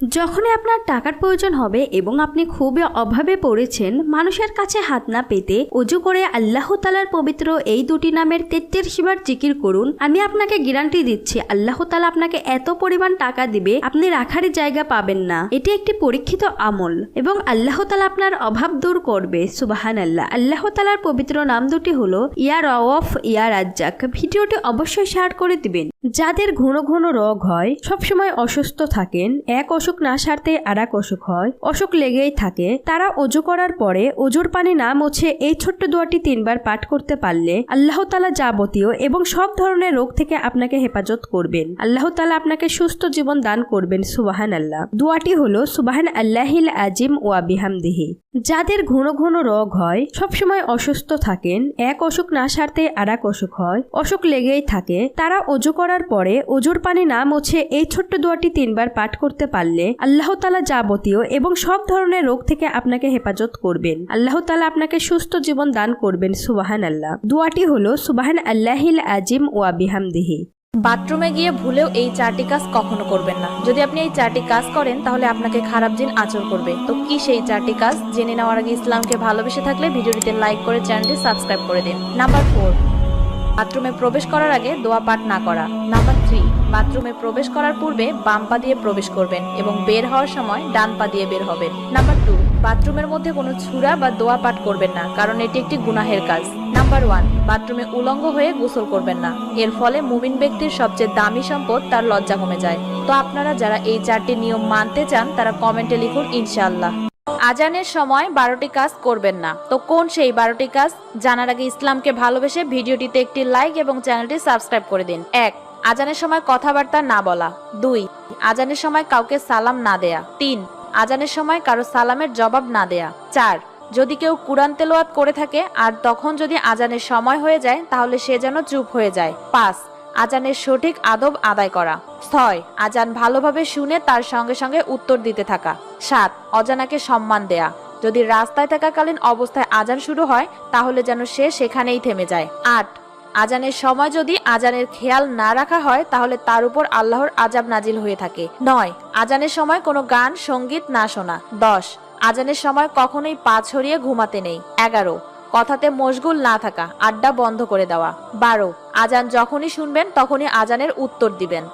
যখনই আপনার টাকার প্রয়োজন হবে এবং আপনি খুবই অভাবে পড়েছেন, মানুষের কাছে হাত না পেতে অজু করে আল্লাহ তালার পবিত্র এই দুটি নামের তেত্রিশ বার জিকির করুন। আমি আপনাকে গ্যারান্টি দিচ্ছি, আল্লাহ তালা আপনাকে এত পরিমাণ টাকা দিবে, আপনি রাখারই জায়গা পাবেন না। এটি একটি পরীক্ষিত আমল এবং আল্লাহ তালা আপনার অভাব দূর করবে সুবাহান আল্লাহ আল্লাহ তালার পবিত্র নাম দুটি হলো ইয়ার অফ ইয়ার রাজ্জাক ভিডিওটি অবশ্যই শেয়ার করে দিবেন। যাদের ঘন ঘন রোগ হয়, সবসময় অসুস্থ থাকেন, এক অসুখ না সারতে আর এক অসুখ হয়, অসুখ লেগেই থাকে, তারা অজু করার পরে অজুর পানি না মুছে এই ছোট্ট দোয়াটি তিনবার পাঠ করতে পারলে আল্লাহ তালা যাবতীয় এবং সব ধরনের রোগ থেকে আপনাকে হেফাজত করবেন। আল্লাহ তালা আপনাকে সুস্থ জীবন দান করবেন সুবাহান আল্লাহ দোয়াটি হলো, সুবাহান আল্লাহিল আজিম ওয়া বিহামদিহি। যাদের ঘন ঘন রোগ হয়, সবসময় অসুস্থ থাকেন, এক অসুখ না সারতে আর এক অসুখ হয়, অসুখ লেগেই থাকে, তারা অজু করার পরে অজুর পানি না মুছে এই ছোট্ট দোয়াটি তিনবার পাঠ করতে পারলে আল্লাহ তালা যাবতীয় এবং সব ধরনের রোগ থেকে আপনাকে হেফাজত করবেন। আল্লাহ তালা আপনাকে সুস্থ জীবন দান করবেন সুবাহান আল্লাহ দোয়াটি হলো, সুবাহান আল্লাহিল আজিম ওয়া বিহামদিহি। বাথরুমে গিয়ে ভুলেও এই চারটি কাজ কখনো করবেন না। যদি আপনি এই চারটি কাজ করেন, তাহলে আপনাকে খারাপ জিন আচর করবে। তো কি সেই চারটি কাজ? জেনে নেওয়ার আগে ইসলামকে ভালোবেসে থাকলে ভিডিওটিতে লাইক করে চ্যানেলটি সাবস্ক্রাইব করে দিন। নাম্বার ফোর বাথরুমে প্রবেশ করার আগে দোয়া পাঠ না করা। নাম্বার থ্রি বাথরুমে প্রবেশ করার পূর্বে বাম পা দিয়ে প্রবেশ করবেন এবং বের হওয়ার সময় ডান পা দিয়ে বের হবেন। নাম্বার টু বাথরুমের মধ্যে কোনো ছুরা বা দোয়া পাঠ করবেন না, কারণ এটি একটি গুনাহের কাজ। নাম্বার ওয়ান, বাথরুমে উলঙ্গ হয়ে গোসল করবেন না। এর ফলে মুমিন ব্যক্তির সবচেয়ে দামি সম্পদ তার লজ্জা কমে যায়। তো আপনারা যারা এই চারটি নিয়ম মানতে চান, তারা কমেন্টে লিখুন, ইনশাআল্লাহ। আজানের সময় বারোটি কাজ করবেন না। তো কোন সেই বারোটি কাজ? জানার আগে ইসলামকে ভালোবেসে ভিডিওটিতে একটি লাইক এবং চ্যানেলটি সাবস্ক্রাইব করে দিন। এক, আজানের সময় কথাবার্তা না বলা। দুই, আজানের সময় কাউকে সালাম না দেয়া। তিন, আজানের সময় কারও সালামের জবাব না দেয়া। চার যদি কেউ কুরআন তেলাওয়াত করে থাকে, আর তখন যদি আজানের সময় হয়ে যায়, তাহলে সে যেন চুপ হয়ে যায়। পাঁচ, আজানের সঠিক আদব আদায় করা। ছয়, আজান ভালোভাবে শুনে তার সঙ্গে সঙ্গে উত্তর দিতে থাকা। সাত, অজানাকে সম্মান দেয়া। যদি রাস্তায় থাকাকালীন অবস্থায় আজান শুরু হয়, তাহলে যেন সে সেখানেই থেমে যায়। আট, আজানের সময় যদি আজানের খেয়াল না রাখা হয়, তাহলে তার উপর আল্লাহর আজাব নাজিল হয়ে থাকে। নয়, আজানের সময় কোনো গান, সংগীত না শোনা। দশ আজানের সময় কখনোই পা ছড়িয়ে ঘুমাতে নেই। এগারো। কথাতে মশগুল না থাকা, আড্ডা বন্ধ করে দেওয়া। বারো। আজান যখনই শুনবেন, তখনই আজানের উত্তর দিবেন।